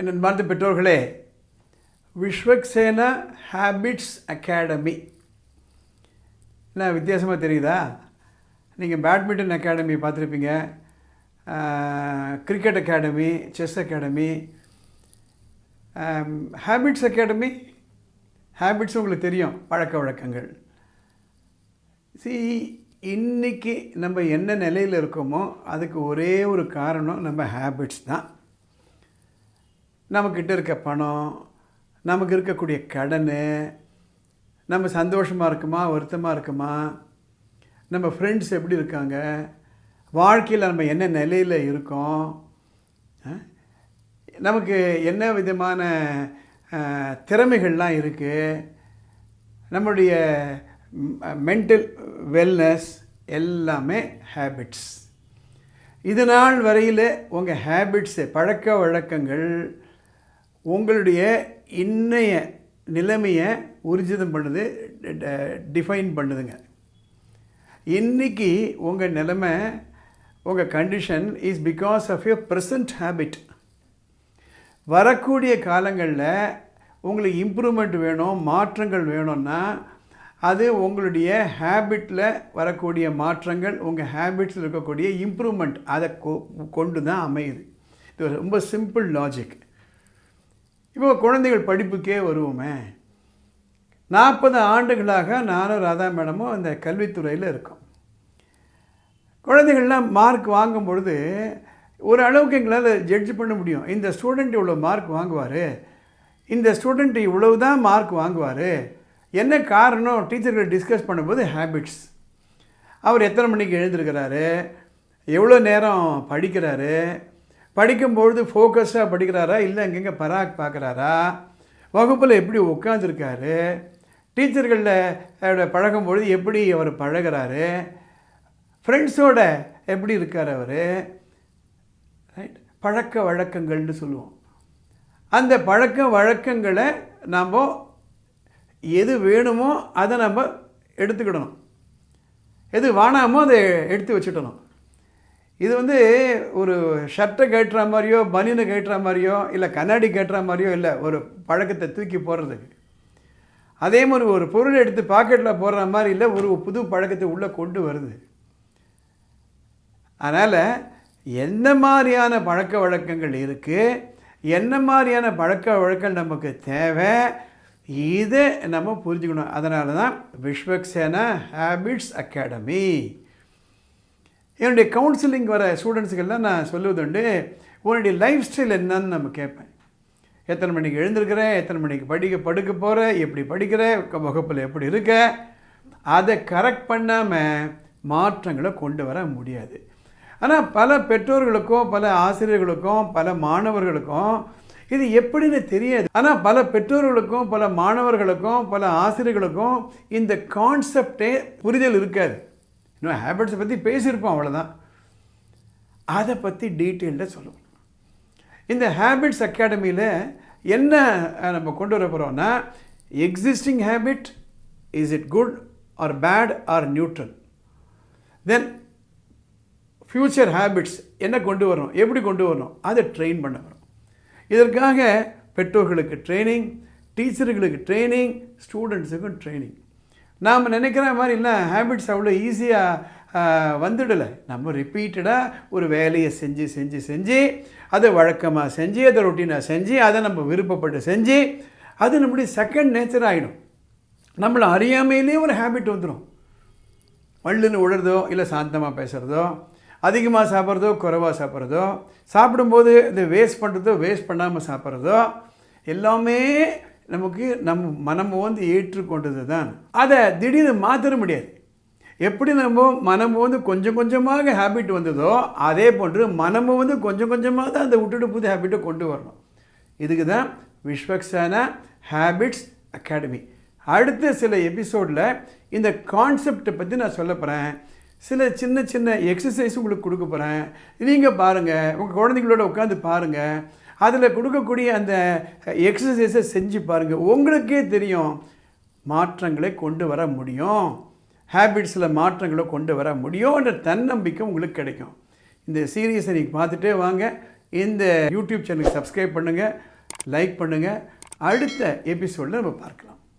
என் அன்பார்ந்த பெற்றோர்களே Vishwaksena habits academy. என்ன வித்தியாசமாக தெரியுதா? நீங்கள் பேட்மிண்டன் அகாடமி பார்த்துருப்பீங்க cricket academy chess academy habits academy habits உங்களுக்கு தெரியும் பழக்க வழக்கங்கள். சி இன்னைக்கு நம்ம என்ன நிலையில் இருக்கோமோ அதுக்கு ஒரே ஒரு காரணம் நம்ம ஹேபிட்ஸ் தான். நம்மக்கிட்ட இருக்க பணம் நமக்கு இருக்கக்கூடிய கடன் நம்ம சந்தோஷமாக இருக்குமா வருத்தமாக இருக்குமா நம்ம ஃப்ரெண்ட்ஸ் எப்படி இருக்காங்க வாழ்க்கையில் நம்ம என்ன நிலையில் இருக்கோம் நமக்கு என்ன விதமான திறமைகள்லாம் இருக்குது நம்மளுடைய மென்டல் வெல்னஸ் எல்லாமே ஹேபிட்ஸ் இது நாள் வரையில் உங்கள் ஹேபிட்ஸு பழக்க வழக்கங்கள் உங்களுடைய இன்னைய நிலைமையை ஊர்ஜிதம் பண்ணுது டிஃபைன் பண்ணுதுங்க. இன்னைக்கு உங்கள் நிலைமை உங்கள் condition is because of your present habit வரக்கூடிய காலங்களில் உங்களுக்கு இம்ப்ரூவ்மெண்ட் வேணும் மாற்றங்கள் வேணும்னா அது உங்களுடைய ஹேபிட்டில் வரக்கூடிய மாற்றங்கள் உங்கள் ஹேபிட்ஸில் இருக்கக்கூடிய இம்ப்ரூவ்மெண்ட் அதை கொ- கொண்டு தான் அமையுது. இது ரொம்ப சிம்பிள் லாஜிக் இப்போ குழந்தைகள் படிப்புக்கே வருவோமே. நாற்பது ஆண்டுகளாக நானும் ராதா மேடமும் அந்த கல்வித்துறையில் இருக்கோம். குழந்தைகள்லாம் மார்க் வாங்கும் பொழுது ஒரு அளவுக்கு எங்களால் ஜட்ஜ் பண்ண முடியும். இந்த ஸ்டூடெண்ட் இவ்வளோ மார்க் வாங்குவார்? இந்த ஸ்டூடெண்ட் இவ்வளவு தான் மார்க் வாங்குவார்? என்ன காரணம்? டீச்சர்கள் டிஸ்கஸ் பண்ணும்போது ஹேபிட்ஸ் அவர் எத்தனை மணிக்கு எழுந்திருக்கிறாரு? எவ்வளோ நேரம் படிக்கிறாரு? படிக்கும்பொழுது ஃபோக்கஸாக படிக்கிறாரா? இல்லை எங்கெங்கே பராக் பார்க்குறாரா வகுப்பில் எப்படி உட்காந்துருக்காரு டீச்சர்களில் பழகும்பொழுது எப்படி அவர் பழகுறாரு? ஃப்ரெண்ட்ஸோட எப்படி இருக்கார் அவர்? ரைட் பழக்க வழக்கங்கள்னு சொல்லுவோம். அந்த பழக்க வழக்கங்களை நாம் எது வேணுமோ அதை நம்ம எடுத்துக்கிடணும். எது வேணாமோ அதை எடுத்து வச்சுட்டணும் இது வந்து ஒரு ஷர்ட்டை கேட்டுற மாதிரியோ பனியனை கேட்டுற மாதிரியோ இல்லை கண்ணாடி கேட்டுற மாதிரியோ இல்லை ஒரு பழக்கத்தை தூக்கி போடுறதுக்கு. அதே மாதிரி ஒரு பொருள் எடுத்து பாக்கெட்டில் போடுற மாதிரி இல்லை ஒரு புது பழக்கத்தை உள்ளே கொண்டு வருது. அதனால் என்ன மாதிரியான பழக்க வழக்கங்கள் இருக்குது என்ன மாதிரியான பழக்க வழக்கங்கள் நமக்கு தேவை இதை நம்ம புரிஞ்சுக்கணும். அதனால தான் விஸ்வக்சேனா ஹேபிட்ஸ் அகாடமி. என்னுடைய கவுன்சிலிங் வர ஸ்டூடெண்ட்ஸுக்கெல்லாம் நான் சொல்லுவதுண்டு உன்னுடைய லைஃப் ஸ்டைல் என்னன்னு நம்ம கேட்பேன். எத்தனை மணிக்கு எழுந்திருக்கிறேன் எத்தனை மணிக்கு படிக்க படுக்க போகிற எப்படி படிக்கிற வகுப்பில் எப்படி இருக்க அதை கரெக்ட் பண்ணாமல் மாற்றங்களை கொண்டு வர முடியாது. ஆனால் பல பெற்றோர்களுக்கும் பல ஆசிரியர்களுக்கும் பல மாணவர்களுக்கும் இது எப்படின்னு தெரியாது. ஆனால் பல பெற்றோர்களுக்கும் பல மாணவர்களுக்கும் பல ஆசிரியர்களுக்கும் இந்த கான்செப்டே புரிதல் இருக்காது. இன்னும் ஹேபிட்ஸை பற்றி பேசியிருப்போம் அவ்வளோதான் அதை பற்றி டீட்டெயில்டாக சொல்லுவோம் இந்த ஹேபிட்ஸ் அகாடமியில் என்ன நம்ம கொண்டு வர போகிறோம்னா existing habit is it good or bad or neutral then future habits என்ன கொண்டு வரணும் எப்படி கொண்டு வரணும் அதை ட்ரெயின் பண்ண வரும். இதற்காக பெற்றோர்களுக்கு ட்ரைனிங் டீச்சர்களுக்கு ட்ரைனிங் ஸ்டூடெண்ட்ஸுக்கும் ட்ரைனிங் நாம் நினைக்கிற மாதிரி இல்லை. ஹேபிட்ஸ் அவ்வளோ ஈஸியாக வந்துடலை. நம்ம ரிப்பீட்டடாக ஒரு வேலையை செஞ்சு செஞ்சு செஞ்சு அதை வழக்கமாக செஞ்சு அதை ரொட்டீனாக செஞ்சு அதை நம்ம விருப்பப்பட்டு செஞ்சு அது நம்முடைய செகண்ட் நேச்சர் ஆகிடும் நம்மளை அறியாமையிலே ஒரு ஹேபிட் வந்துடும் வள்ளுன்னு உழறதோ இல்லை சாந்தமாக பேசுகிறதோ அதிகமாக சாப்பிட்றதோ குறைவாக சாப்பிட்றதோ சாப்பிடும்போது இந்த வேஸ்ட் பண்ணுறதோ வேஸ்ட் பண்ணாமல் சாப்பிட்றதோ எல்லாமே நமக்கு நம்ம மனம் வந்து ஏற்றுக்கொண்டது தான். அதை திடீர்னு மாற்ற முடியாது. எப்படி நம்ம மனம் வந்து கொஞ்சம் கொஞ்சமாக ஹேபிட் வந்ததோ அதே போன்று மனமும் வந்து கொஞ்சம் கொஞ்சமாக தான் அந்த விட்டுட்டு புது ஹேபிட்டை கொண்டு வரணும். இதுக்கு தான் விஸ்வக்சானா ஹேபிட்ஸ் அகாடமி அடுத்த சில எபிசோடில் இந்த கான்செப்டை பற்றி நான் சொல்ல போகிறேன் சில சின்ன சின்ன எக்ஸசைஸ் உங்களுக்கு கொடுக்க போகிறேன் நீங்கள் பாருங்கள் உங்கள் குழந்தைங்களோட உட்காந்து பாருங்கள் அதில் கொடுக்கக்கூடிய அந்த எக்ஸசைஸை செஞ்சு பாருங்கள் உங்களுக்கே தெரியும் மாற்றங்களை கொண்டு வர முடியும். ஹேபிட்ஸில் மாற்றங்களை கொண்டு வர முடியும்ன்ற தன்னம்பிக்கை உங்களுக்கு கிடைக்கும். இந்த சீரியஸை நீங்கள் பார்த்துட்டே வாங்க. இந்த யூடியூப் சேனலுக்கு சப்ஸ்கிரைப் பண்ணுங்கள் லைக் பண்ணுங்கள் அடுத்த எபிசோடில் நம்ம பார்க்கலாம்.